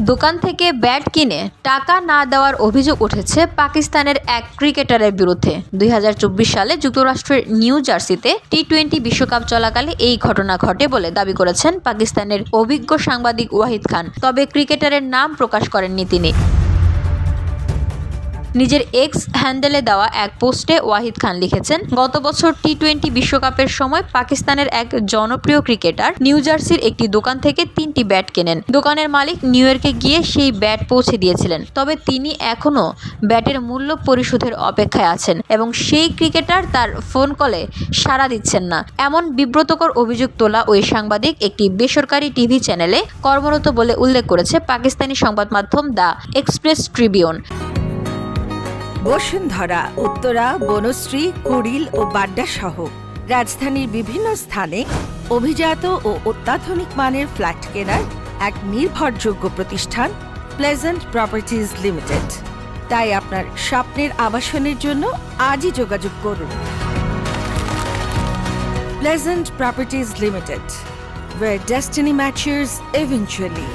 দোকান থেকে ব্যাট কিনে টাকা না দেওয়ার অভিযোগ উঠেছে পাকিস্তানের এক ক্রিকেটারের বিরুদ্ধে। দুই হাজার চব্বিশ সালে যুক্তরাষ্ট্রের নিউ জার্সিতে টি টোয়েন্টি বিশ্বকাপ চলাকালে এই ঘটনা ঘটে বলে দাবি করেছেন পাকিস্তানের অভিজ্ঞ সাংবাদিক ওয়াহিদ খান। তবে ক্রিকেটারের নাম প্রকাশ করেননি তিনি। নিজের এক্স হ্যান্ডেলে দেওয়া এক পোস্টে ওয়াহিদ খান লিখেছেন, গত বছর টি টোয়েন্টি বিশ্বকাপের সময় পাকিস্তানের এক জনপ্রিয় ক্রিকেটার নিউ জার্সির একটি দোকান থেকে তিনটি ব্যাট কেনেন। দোকানের মালিক নিউ ইয়র্কে গিয়ে সেই ব্যাট পৌঁছে দিয়েছিলেন। তবে তিনি এখনও ব্যাটের মূল্য পরিশোধের অপেক্ষায় আছেন এবং সেই ক্রিকেটার তার ফোন কলে সাড়া দিচ্ছেন না। এমন বিব্রতকর অভিযোগ তোলা ওই সাংবাদিক একটি বেসরকারি টিভি চ্যানেলে কর্মরত বলে উল্লেখ করেছে পাকিস্তানি সংবাদ মাধ্যম the Express Tribune. Bashundhara, Uttara, Banasree, Kuril ও বাড্ডা সহ রাজধানীর বিভিন্ন স্থানে অভিজাত ও অত্যাধুনিক মানের ফ্ল্যাট কেনার এক নির্ভরযোগ্য প্রতিষ্ঠান প্লেজেন্ট প্রপার্টিজ লিমিটেড তাই আপনার স্বপ্নের আবাসনের জন্য আজই যোগাযোগ করুন pleasant properties limited where destiny matches eventually.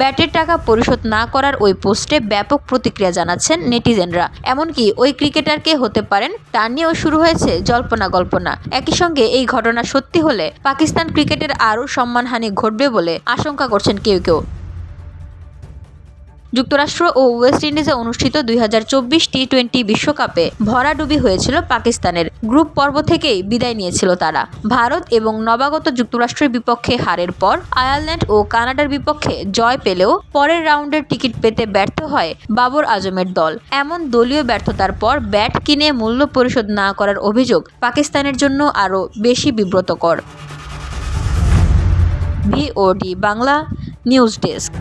ব্যাটের টাকা পরিশোধ না করার ওই পোস্টে ব্যাপক প্রতিক্রিয়া জানাচ্ছেন নেটিজেনরা। এমনকি ওই ক্রিকেটারকে হতে পারেন তা নিয়েও শুরু হয়েছে জল্পনা গল্পনা। একই সঙ্গে এই ঘটনা সত্যি হলে পাকিস্তান ক্রিকেটের আরও সম্মানহানি ঘটবে বলে আশঙ্কা করছেন কেউ কেউ। যুক্তরাষ্ট্র ও ওয়েস্ট ইন্ডিজে অনুষ্ঠিত দুই হাজার চব্বিশ টি টোয়েন্টি বিশ্বকাপে ভরাডুবি হয়েছিল পাকিস্তানের। গ্রুপ পর্ব থেকেই বিদায় নিয়েছিল তারা। ভারত এবং নবাগত যুক্তরাষ্ট্রের বিপক্ষে হারের পর আয়ারল্যান্ড ও কানাডার বিপক্ষে জয় পেলেও পরের রাউন্ডের টিকিট পেতে ব্যর্থ হয় বাবর আজমের দল। এমন দলীয় ব্যর্থতার পর ব্যাট কিনে মূল্য পরিশোধ না করার অভিযোগ পাকিস্তানের জন্য আরও বেশি বিব্রতকর। VOD Bangla news desk